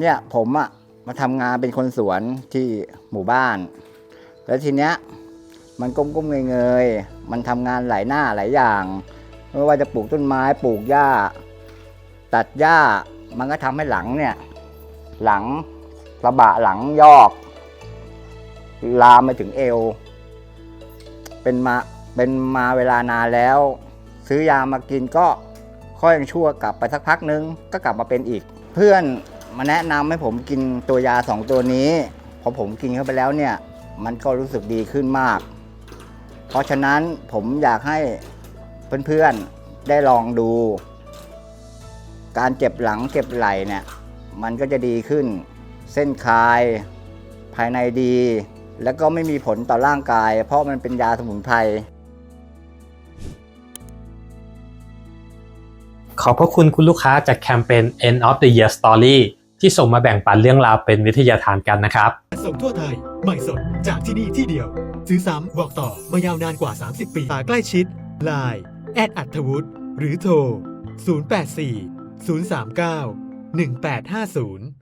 เนี่ยผมอะมาทำงานเป็นคนสวนที่หมู่บ้าน แล้วทีเนี้ยมันก้มๆเงยๆมันทำงานหลายหน้าหลายอย่าง ไม่ว่าจะปลูกต้นไม้ปลูกหญ้า ตัดหญ้ามันก็ทำให้หลังเนี่ย หลังกระบะหลังยอก ลามไปถึงเอว เป็นมาเป็นมาเวลานานแล้ว ซื้อยามากินก็ค่อยยังชั่วกลับไปสักพักนึงก็กลับมาเป็นอีก เพื่อน มาแนะนำให้ผมกินตัวยาสองตัวนี้พอผมกินเข้าไปแล้วเนี่ยมันก็รู้สึกดีขึ้นมาก เพราะฉะนั้นผมอยากให้เพื่อนๆได้ลองดู การเจ็บหลังเจ็บไหล่เนี่ยมันก็จะดีขึ้น เส้นคลาย ภายในดี แล้วก็ไม่มีผลต่อร่างกาย เพราะมันเป็นยาสมุนไพรขอบพระคุณคุณลูกค้าจากแคมเปญ End of the Year Story ที่ส่งมาแบ่งปันเรื่องราวเป็นวิทยาทานกันนะครับ ส่งทั่วไทย ใหม่สดจากที่นี่ที่เดียว ซื้อซ้ำบอกต่อมายาวนานกว่า 30 ปีตาใกล้ชิด Line แอดอัธวุฒิหรือโทร 084 039 1850